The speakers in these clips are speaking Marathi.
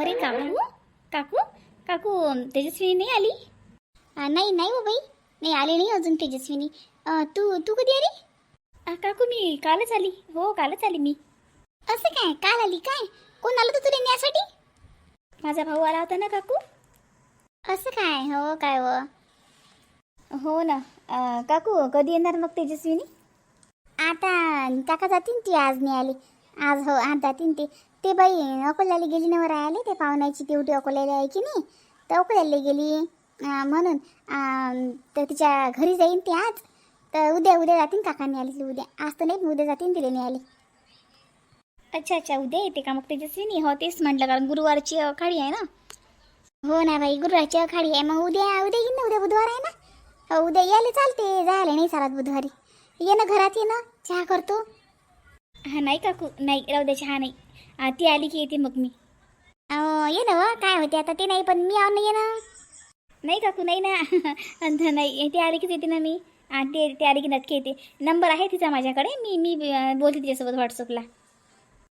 अरे काकू काकू काकू तेजस्विनी नाही आली नाही नाही हो बाई. नाही आले नाही अजून तेजस्विनी. तू तू कधी आली? काकू मी कालच आली. हो कालच आली मी. असं काय? काल आली काय? कोण आलं होतं तुला न्यासाठी माझा भाऊ आला होता ना काकू? असं काय? हो काय हो? हो ना. काकू कधी येणार मग तेजस्विनी? आता काका जातीन ती आज नाही आली आज हो आज जातीन ते ते बाई अकोल्याला गेली ना राहिले ते पाहुण्याची तेवढी अकोल्याला आहे की नाही? तर अकोल्याला गेली. म्हणून तर तिच्या घरी जाईन ती आज. तर उद्या उद्या जातीन काकांनी आली उद्या. आज तर नाही उद्या जातीन तिला नाही आली अच्छा अच्छा उद्या येते का मग तेजस्विनी हो तेच म्हटलं कारण गुरुवारची अखाडी आहे ना. हो ना बाई गुरुवारची आखाडी आहे. मग उद्या उद्या येईन ना उद्या बुधवार आहे ना? हो, उद्या यायला चालते. जायला नाही चालत बुधवारी. ये ना घरात ये ना. चहा करतो हा नाही काकू नाही राहू द्या चहा नाही. ती आली की येते मग मी. अहो, ये ना हो, काय होते आता? ते नाही पण मी आव ना ये ना नाही काकू नाही ना. अंध नाही. ती आली की येते ना मी. आ, ते ते आली की नक्की येते. नंबर आहे तिचा माझ्याकडे. मी मी अ, बोलते तिच्यासोबत व्हॉट्सअपला.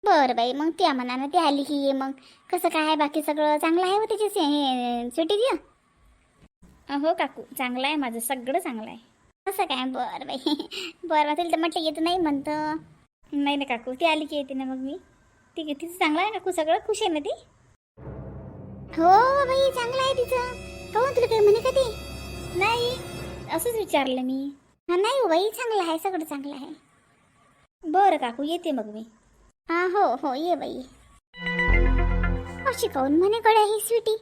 बरं बाई मग त्या मनानं ते आली की ये मग. कसं काय आहे बाकी सगळं? चांगलं आहे हो त्याची से- हे सुट्टी द्या अ, हो काकू चांगलं आहे माझं. सगळं चांगलं आहे. कसं काय? बरं बाई. बरं तिला तर म्हटलं येत नाही म्हणतं. नाही ना काकू ती आली की येते ना मग मी. ठीक आहे तिचं चांगलं आहे काकू? सगळं खुश आहे ना ती? हो बाई चांगलं आहे तिचं. काहून तुला काही म्हणे का ते? नाही असंच विचारलं मी. हा नाही हो बाई चांगलं आहे सगळं चांगलं आहे. बरं काकू येते मग मी. हा हो हो ये बाई. अशी काऊन म्हणे कडे ही स्वीटी?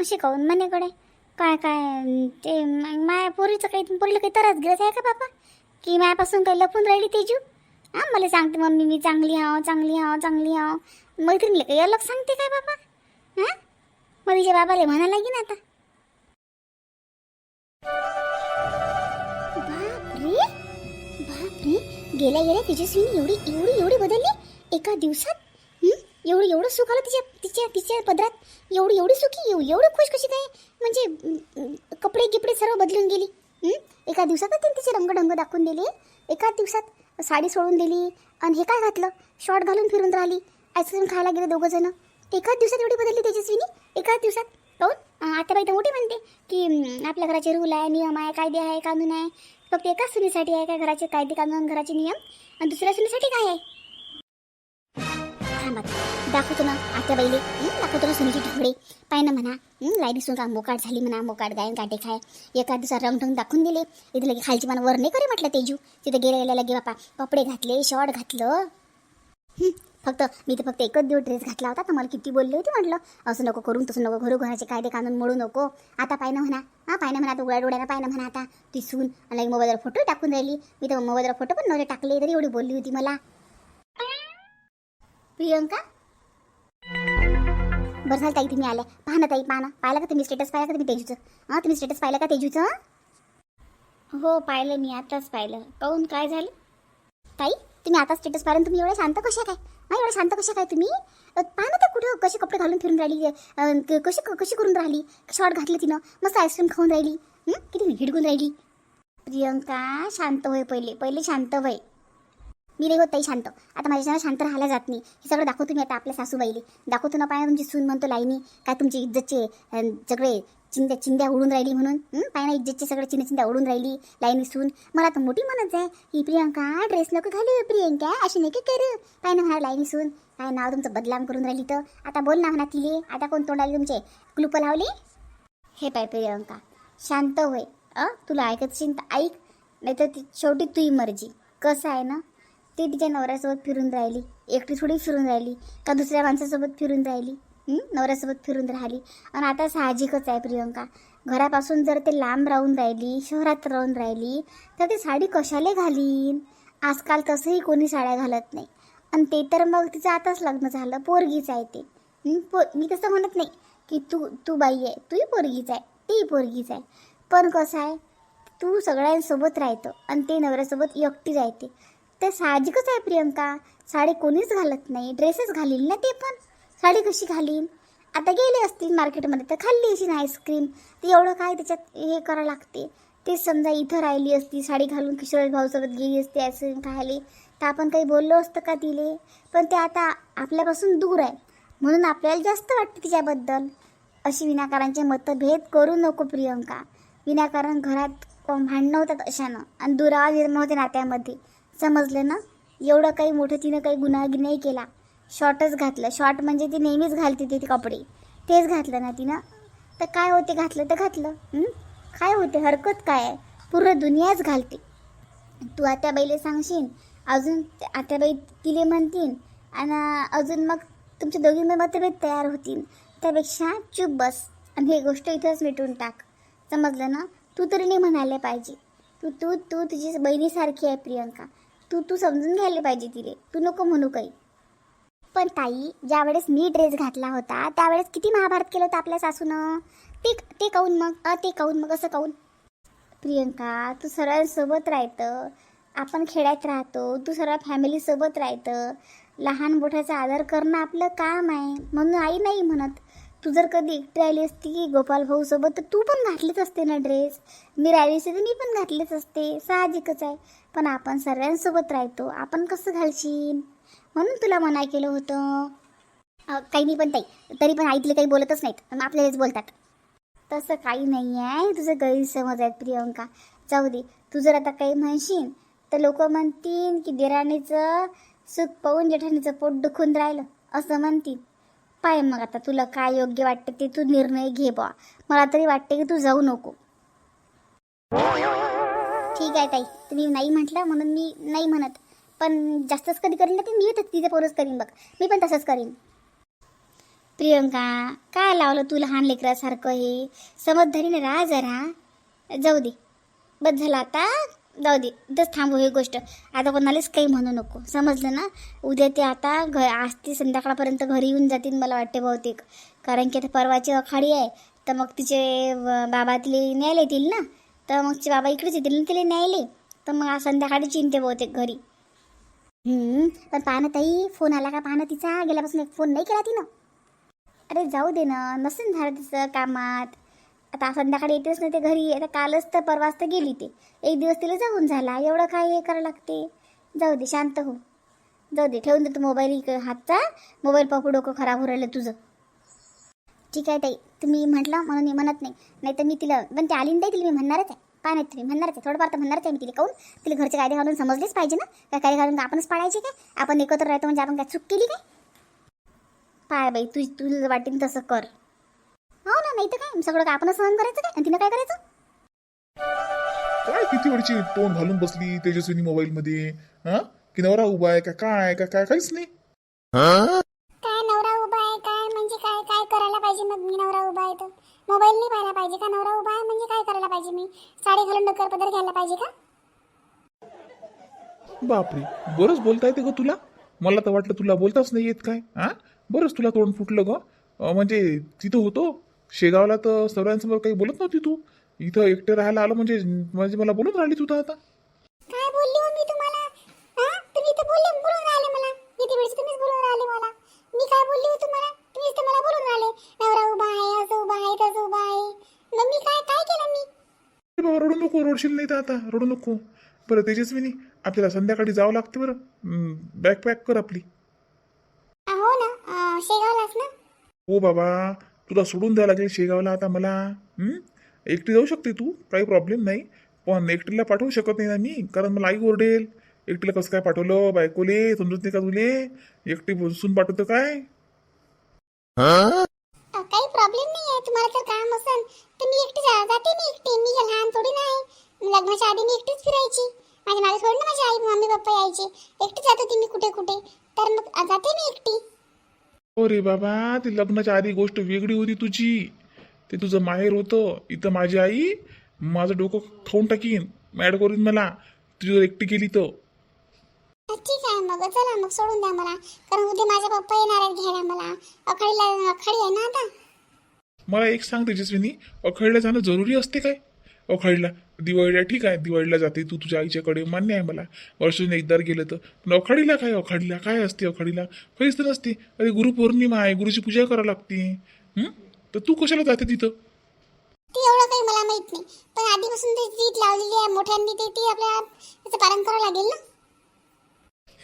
अशी काऊन म्हणे कडे काय काय ते माया पोरीचं काही पोरीला काही त्रास गिरस आहे का बापा? की मायापासून काही लपून राहिली तेजू? हां मला सांगते मम्मी मी चांगली हाव चांगली हाव चांगली हाव मैत्रिणीला काही अलग सांगते काय बाबा? हा? मग तिच्या बाबाला म्हणा लागेल आता. बापरे! बापरे! गेल्या गेल्या तेजस्वीनी एवढी एवढी एवढी बदलली? एका दिवसात? एवढं एवढं सुख आलं तिच्या तिच्या तिच्या पदरात? एवढी एवढी सुखी एवढी एवढी खुश कशी काय? म्हणजे कपडे गिपडे सर्व बदलून गेली. एका दिवसातच तिने तिचे रंगढंग दाखवून दिले. एका दिवसात साडी सोडून दिली आणि हे काय घातलं? शॉर्ट घालून फिरून राहिली. आईस्क्रीम खायला गेले दोघं जण. एकाच दिवसात एवढी बदलली तेजस्वीनी? एकाच दिवसात? काहून आता बाई तर मोठी म्हणते की आपल्या घराचे रूल आहे नियम आहे कायदे आहे कानून आहे. फक्त एकाच सुनीसाठी आहे काय घराचे कायदे कानून घराचे नियम? आणि दुसऱ्या सुनीसाठी काय आहे? थांबा दाखवतो ना आत्या बैले दाखवतो ना सुनीची ठोडे पाय ना म्हणा. हं? दिसून का मोकाट झाली म्हणा मोकाट गायन काटे खाय. एका दिवसात रंगढंग दाखवून दिले. इथे लगे खालची मला वर नाही करे म्हटलं तेजू. तिथे गेले गेल्या लगे बापा कपडे घातले शॉर्ट घातलं. फक्त मी तर फक्त एकच दिवस ड्रेस घातला होता. तर मला किती बोलले होते म्हटलं. असं नको करून तसं नको घरू घराचे कायदे कानून मोडू नको. आता पाय ना म्हणा. हा पाय ना म्हणा आता उघड्या डोळ्याला पाय ना म्हणा आता. ती सून आणि मोबाईलवर फोटो टाकून राहिली. मी तर मोबाईलवर फोटो पण नव्हते टाकले तरी एवढी बोलली होती मला. प्रियंका? बरं झालं ताई तुम्ही आल्या. पहा ना ताई पहा ना. पाहिलं का तुम्ही स्टेटस पाहिलं का तुम्ही तेजूचं? हां तुम्ही स्टेटस पाहिलं का तेजूचं? हो पाहिलं मी आताच पाहिलं. काहून काय झालं? ताई तुम्ही आता स्टेटस पाहिलं तुम्ही एवढं शांत कशा काय? हा एवढं शांत कशा काय तुम्ही? पहा ना तर कुठं कसे कपडे घालून फिरून राहिली कशी कशी करून राहिली? शॉर्ट घातलं तिनं मस्त आईस्क्रीम खाऊन राहिली. किती हिडकून राहिली. प्रियंका शांत होय पहिले पहिले शांत होय मी नाही होत ताई शांत. आता माझ्याच्यानं शांत राहायला जात नाही. हे सगळं दाखवतो मी आता आपल्या सासूबाईले. दाखवतो ना पाय तुमची सून म्हणतो लाईनी. काय तुमची इज्जतचे सगळे चिंध्या चिंध्या उडून राहिली म्हणून? पाय ना इज्जतचे सगळे चिंध्या चिंध्या उडून राहिली लाईनी सून. मला तर मोठी म्हणत आहे. ही प्रियंका ड्रेस नको घालू प्रियंका. अशी नाही का करू? पाय ना म्हणा लाईनी सून. काय नाव तुमचं बदलाम करून राहिली तर. आता बोल ना म्हणा तिले आता कोण तोंडाली तुमचे क्लुप लावले? हे पाय प्रियंका शांत होय. अ? तुला ऐकत चिंता ऐक. नाही तर ती शेवटी तुझी मर्जी. कसं आहे ना? ती तिच्या नवऱ्यासोबत फिरून राहिली. एकटी थोडी फिरून राहिली. का दुसऱ्या माणसासोबत फिरून राहिली? नवऱ्यासोबत फिरून राहिली. आणि आता साहजिकच आहे प्रियंका. घरापासून जर ते लांब राहून राहिली शहरात राहून राहिली तर ती साडी कशाले घालीन? आजकाल तसंही कोणी साड्या घालत नाही. आणि ते तर मग तिचं आताच लग्न झालं. पोरगीच आहे ते. पो मी तसं म्हणत नाही की तू तू बाई आहे. तूही पोरगीच आहे. तीही पोरगीच आहे. पण कसं आहे? तू सगळ्यांसोबत राहतो. आणि ते नवऱ्यासोबत एकटी राहते तर साहजिकच आहे प्रियंका. साडी कोणीच घालत नाही. ड्रेसेस घालील ना ते पण. साडी कशी घालीन? आता गेले असतील मार्केटमध्ये तर खाल्ली अशी आईस्क्रीम ते एवढं काय त्याच्यात हे करावं लागते? ते समजा इथं राहिली असती साडी घालून किशोर भाऊसोबत गेली असती आईस्क्रीम खायला. तर आपण काही बोललो असतं का तिले? पण ते आता आपल्यापासून दूर आहे. म्हणून आपल्याला जास्त वाटते तिच्याबद्दल. अशी विनाकारांचे मतभेद करू नको प्रियंका. विनाकारण घरात भांडणं होतात अशानं. आणि दुरावा निर्माण होते नात्यामध्ये. समजलं ना? एवढं काही मोठं तिनं काही गुन्हा नाही केला. शॉर्टच घातलं. शॉर्ट म्हणजे ती नेहमीच घालते ते ते कपडे. तेच घातलं ना तिनं? तर काय होते घातलं तर घातलं काय होते? हरकत काय आहे? पूर्ण दुनियाच घालते. तू आत्याबाईला सांगशील अजून आत्याबाई तिले म्हणतील आणि अजून मग तुमच्या दोघींमध्ये मतभेद तयार होतील. त्यापेक्षा चूप बस आणि हे गोष्ट इथंच मिटून टाक. समजलं ना? तू तरी नाही म्हणायला पाहिजे. तू तू तू तुझी बहिणीसारखी आहे प्रियंका. तू तू समजून घ्यायला पाहिजे तिले. तू नको म्हणू काही. पण ताई ज्यावेळेस मी ड्रेस घातला होता त्यावेळेस किती महाभारत केलं होतं आपल्या सासूनं? ते ते काऊन मग? अ ते काऊन मग? असं काऊन? प्रियंका तू सर्वांसोबत राहतं. आपण खेड्यात राहतो. तू सर्व फॅमिलीसोबत राहतं. लहान मोठ्याचा आदर करणं आपलं काम आहे. म्हणून आई नाही म्हणत. तू जर कधी एकटी राहिली असती की गोपाल भाऊसोबत तर तू पण घातलीच असते ना ड्रेस मी राहिली असते तर मी पण घातलीच असते. साहजिकच आहे. पण आपण सर्वांसोबत राहतो. आपण कसं घालशील? म्हणून तुला मनाई केलं होतं. काही नाही पण ताई तरी पण आईतले काही बोलतच नाहीत मग आपल्यालाच बोलतात. तसं काही नाही आहे तुझं गैरसमज आहेत प्रियंका. जाऊ दे तू जर आता काही म्हणशील तर लोक म्हणतील की देराणीचं सुख पाहून जेठाणीचं पोट दुखून राहिलं असं म्हणतील. पाय मग आता तुला काय योग्य वाटतं ते तू निर्णय घे बा मला तरी वाटते की तू जाऊ नको. ठीक आहे ताई. तुम्ही नाही म्हटलं म्हणून मी नाही म्हणत. पण जास्तच कधी करीन ना ते? मी तर तिथे पोरच करीन बघ. मी पण तसंच करीन. प्रियंका काय लावलं तू लहान लेकरासारखं हे? समजदारीने राहा जरा. जाऊ दे. बस झालं आता. जाऊ दे. इथंच थांबू ही गोष्ट. आता कोणालाच काही म्हणू नको. समजलं ना? उद्या ते आता घ आज ते संध्याकाळपर्यंत घरी येऊन जातील मला वाटते बहुतेक. कारण की आता परवाची अखाडी आहे. तर मग तिचे बाबातले न्यायला येतील ना? तर मग बाबा इकडेच येतील ना तिला न्यायले. तर मग आज संध्याकाळी चिंते बहुतेक घरी. पण पाहणं ताई फोन आला का पाहणं तिचा? गेल्यापासून एक फोन नाही केला तिनं. अरे जाऊ दे ना नसेल झालं तिचं कामात. आता संध्याकाळी येतेच ना ते घरी. आता कालच तर परवाच तर गेली ते. एक दिवस तिला जाऊन झाला. एवढं काय हे करावं लागते? जाऊ दे शांत हो. जाऊ दे ठेवून दे तू मोबाईल इकडे हातचा. मोबाईल पाहू डोकं खराब हो राहिलं तुझं. ठीक आहे ताई तुम्ही म्हटलं म्हणून मी म्हणत नाही. नाही तर मी तिला पण ती आली नाही तिला मी म्हणणारच आहे. काय नाही तुम्ही म्हणणारच आहे. थोडंफार तर म्हणणारच आहे मी तिला काहून? तिला घरचे कायदे घालून समजलेच पाहिजे ना? काय कायदे घालून आपणच पाळायचे काय? आपण एकत्र राहतो म्हणजे आपण काय चूक केली काय? पाय बाई तू तुला वाटेल तसं कर. हो ना नाही तर काय? सगळं काय आपणच सहन करायचं काय? आणि तिनं काय करायचं? काय किती वेळची तोंड घालून बसली तेजस्विनी मोबाईल मध्ये हा? की नवरा उभा आहे का? काय का? काय काहीच नाही. का नवरा उभा आहे? म्हणजे काय करायला पाहिजे मी? साडी घालून डोक्यावर पदर घ्यायला पाहिजे का? बापरे. बरंच बोलता येते ग तुला? मला तर वाटलं तुला बोलताच नाही येत काय. हा? बरंच तुला तोंड फुटलं ग. अं, म्हणजे तिथं होतो. शेगावला तर सर्वांसमोर काही बोलत नव्हती तू. इथं एकटे राहायला आलं म्हणजे म्हणजे मला बोलून राहिली तू तर आता. काय बोलली हो मी तुम्हाला? हा? तुम्ही तर बोलले बोलून राहिले मला. किती वेळची तुम्हीच बोलून राहिले मला. मी काय बोलली हो तुम्हाला? तुम्हीच तर मला बोलून राहिले. नवरा उभा आहे असं उभा आहे तसं उभा आहे. मी काय काय केलं मी? ए बाबा रडू नको रडशील नाही तर आता रडू नको. बरं तेजस्विनी आपल्याला संध्याकाळी जावं लागतं बरं. बॅग पॅक कर आपली. हो ना. अं, शेगावलाच ना? हो बाबा तुला सोडून द्यावं लागेल शेगावला आता मला. हं? एकटी जाऊ शकते तू काही प्रॉब्लेम नाही. पण एकटीला पाठवू शकत नाही ना मी कारण मला आई ओरडेल. एकटीला कसं काय पाठवलं? बायकोले समजत नाही का तुले? एकटी बसून पाठवतं काय अं, काही प्रॉब्लेम नाही आहे तुम्हाला जर काम असेल तर मी एकटी जाते मी एकटी. मी लहान थोडी नाही लग्नाच्या आधी मी एकटीच फिरायची. माझ्या मागे सोडून माझी आई मम्मी पप्पा यायचे. एकटी जात होती मी कुठे कुठे. तर मग जाते मी एकटी. अरे बाबा ती लग्नाच्या आधी गोष्ट वेगळी होती तुझी. ते तुझं माहेर होतं. इथं माझी आई माझं डोकं खाऊन टाकीन. मॅड करून मला. तुझी एकटी गेली तर. ठीक आहे. मग चला मग सोडून द्या मला. कारण उद्या माझे पप्पा येणार आहेत घ्यायला मला. अखाडीला अखाडी आहे ना आता? मला एक सांग तेजस्विनी अखळीला जाणं जरुरी असते काय? अखळीला दिवाळीला ठीक आहे दिवाळीला जाते तू तुझ्या आईच्याकडे मान्य आहे मला. वर्षातून एकदा गेलं तर. पण अखाडीला काय अखाडीला? काय असते अखाडीला? काहीच तर नसते. अरे गुरुपौर्णिमा आहे गुरुची पूजा करावी लागते. हं? तर तू कशाला जाते तिथं? ती एवढं काही मला माहीत नाही. पण आधीपासून ती जीत लावलेली आहे मोठ्यांनी ते ती आपल्या त्याचं पालन करावं लागेल ना?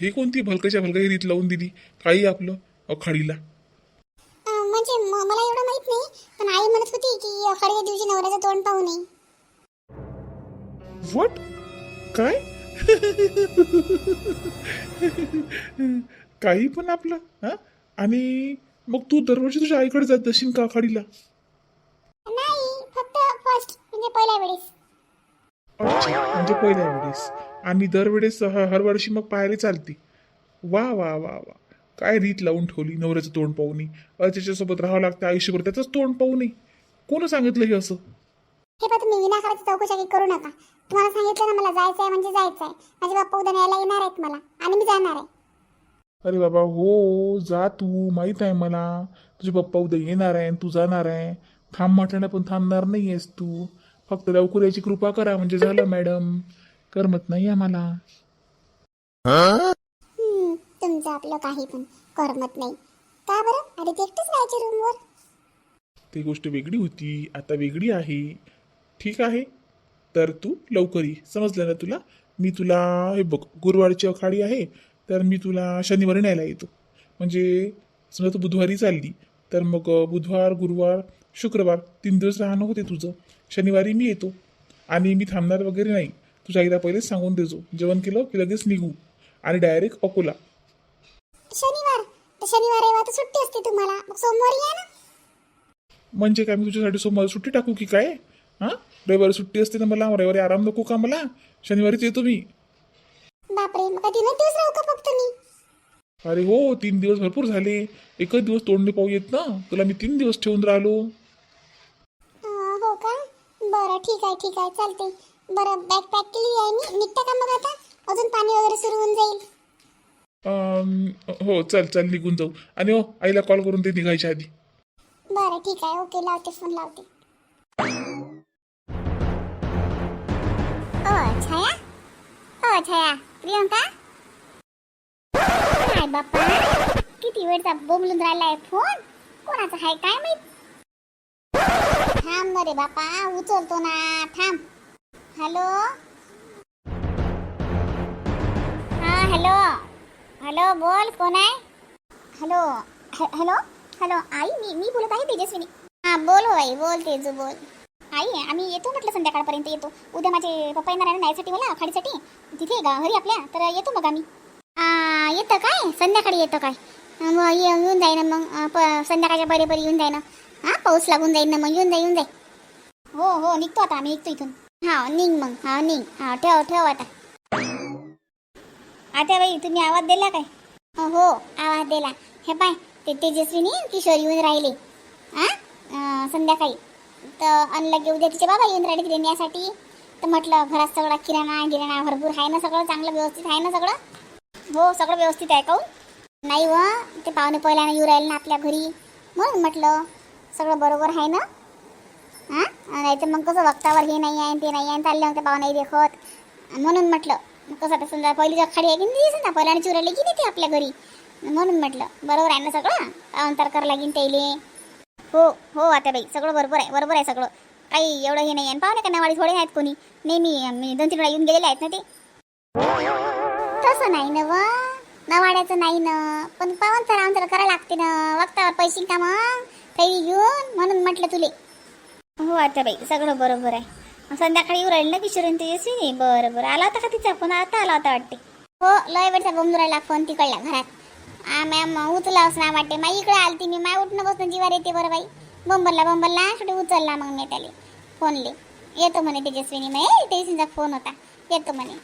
हे कोणती भलकाच्या भलकाई रीत लावून दिली? काही आपलं अखाडीला. आई म्हणत होती की अखाडीच्या दिवशी नवऱ्याचं तोंड पाहू नये. वट काय? काही पण आपलं हा? आणि मग तू दरवर्षी तुझ्या आईकडे जात जाशील का आखाडीला? नाही फक्त फर्स्ट म्हणजे पहिल्या वेळेस. अच्छा म्हणजे पहिल्या वेळेस. आणि दरवेळेस ह- हर वर्षी मग पाहायला चालते. वा वा वा वा. काय रीत लावून ठेवली नवऱ्याचं तोंड पाहू नये त्याच्यासोबत राहावं लागतं आयुष्यभर त्याचंच तोंड पाहू नये कोण सांगितलं हे असं? हे पहा तुम्ही विनाकाराची चौकशी काही करू नका. तुम्हाला सांगितलं ना मला जायचं आहे म्हणजे जायचं आहे माझे बाप्पा उद्या न्यायला येणार आहेत मला. आणि मी जाणार आहे. अरे बाबा हो जा तू माहीत आहे मला. तुझे पप्पा उद्या येणार आहे आणि तू जाणार आहे. थांब म्हटल्यानं पण थांबणार नाही आहेस तू. फक्त लवकर याची कृपा करा म्हणजे झालं मॅडम. करमत नाही आम्हाला. समजा आपलं काही पण करमत नाही. का बरं? अरे ते एकटेच राहायचे रूमवर ती गोष्ट वेगळी होती आता वेगळी आहे. ठीक आहे तर तू लवकर ये. समजलं ना तुला? मी तुला हे बघ गुरुवारची अखाडी आहे तर मी तुला शनिवारी न्यायला येतो. म्हणजे समजा तू बुधवारी चालली तर मग बुधवार गुरुवार शुक्रवार तीन दिवस राहणं होते तुझं. शनिवारी मी येतो. आणि मी थांबणार वगैरे नाही. तुझ्या एकदा पहिलेच सांगून देजो. जेवण केलं की लगेच निघू. आणि डायरेक्ट अकोला. शनिवार. तर शनिवार रविवार तर सुट्टी असते तुम्हाला. मग सोमवारी या ना. म्हणजे काय मी तुझ्यासाठी सोमवार सुट्टी टाकू की काय? हां? रविवारी सुट्टी असते ना मला रविवारी आराम नको का मला? शनिवारीच येतो मी. बापरे मग काय तीनच दिवस राहू का फक्त मी? अरे हो तीन दिवस भरपूर झाले. एकच दिवस तोंडणे पाहू येत ना. तुला मी तीन दिवस ठेवून राहिलो. अं, हो का? बरं ठीक आहे ठीक आहे. चालते बरं बॅग पॅक केली आहे मी. निघता का मग आता? अजून पाणी वगैरे सुरू होऊन जाईल. अं, हो चल चल निघून जाऊ. आणि हो आईला कॉल करून ते निघायच्या आधी. बरं ठीक आहे. ओके लावते फोन लावते. ओ छाया? ओ छाया प्रियंका? काय बाप्पा. किती वेळचा बोंबलून राहिलाय फोन कोणाचा हाय काय माहीत? थांब ना रे बापा उचलतो ना. थांब. हॅलो हा हॅलो हॅलो बोल कोण आहे? हॅलो ह- हॅलो हॅलो आई मी मी बोलत आहे तेजस्विनी. हां बोल हो आई बोल तेजू बोल. आई आम्ही येतो म्हटलं संध्याकाळपर्यंत येतो. उद्या माझे पप्पा येणार आहे ना न्यायसाठी मला खाडीसाठी? तिथे गा घरी आपल्या तर येतो मग आम्ही. येतं काय? संध्याकाळी येतं काय? मग ये- येऊन जाईन ना मग प- संध्याकाळच्या बरे बरे येऊन जाईन. हां पाऊस लागून जाईन ना मग येऊन जाई येऊन जाई हो हो निघतो आता आम्ही निघतो इथून. हां निघ मग हां निघ. हां ठेव ठेव आता. आता बाई तुम्ही आवाज दिला काय? हो आवाज दिला. हे पाय ते तेजस्वीनी किशोर येऊन राहिले. आ संध्याकाळी. तर अन लगे उद्या तिचे बाबा येऊन राहिले देण्यासाठी तर म्हटलं घरात सगळा किराणा गिराणा भरपूर आहे ना सगळं? चांगलं व्यवस्थित आहे ना सगळं? हो सगळं व्यवस्थित आहे का नाही व ते पाहुणे पहिल्यानं येऊ राहिले ना आपल्या घरी. म्हणून म्हटलं सगळं बरोबर आहे ना? हां नाही तर मग कसं वक्तावर हे नाही आहे ते नाही आहे चालले मग ते पाहुणे देखत. म्हणून म्हटलं कसं आता समजा पहिली खाडी आहे की नाही दिसत ना पहिल्याने चिवरायला की नाही ते आपल्या घरी? म्हणून म्हटलं बरोबर आहे ना सगळं? अंतर कर लागीन त्याले हो हो आता बाई सगळं बरोबर आहे बरोबर आहे सगळं. काही एवढं हे नाही आहे. पाहुणे का नावाडी थोडे आहेत कोणी. नेहमी मी दोन तीन वेळा येऊन गेलेले आहेत ना ते. तसं नाही ना व. नवाड्याचं नाही ना. पण पावन तर अंतर करायला लागते ना. वक्तावर पैसे का मग? काही घेऊन? म्हणून म्हटलं तुले. हो आता बाई सगळं बरोबर आहे. संध्याकाळी येऊ राहील ना किशोरीन तेजस्विनी बरं बरं. आला होता का तिचा फोन? आता आला होता वाटते. हो लय वेळचा बोंबुरायला फोन तिकडला घरात. आ मॅम असं ना वाटते. माई इकडे आलती मी माय उठणं बसणं जीवार येते बरं बाई. बंबरला बंबरला शेवटी उचलला मग मी त्याला. फोनले. येतो म्हणे तेजस्विनी. मग तेजस्वीचा फोन होता. येतो म्हणे.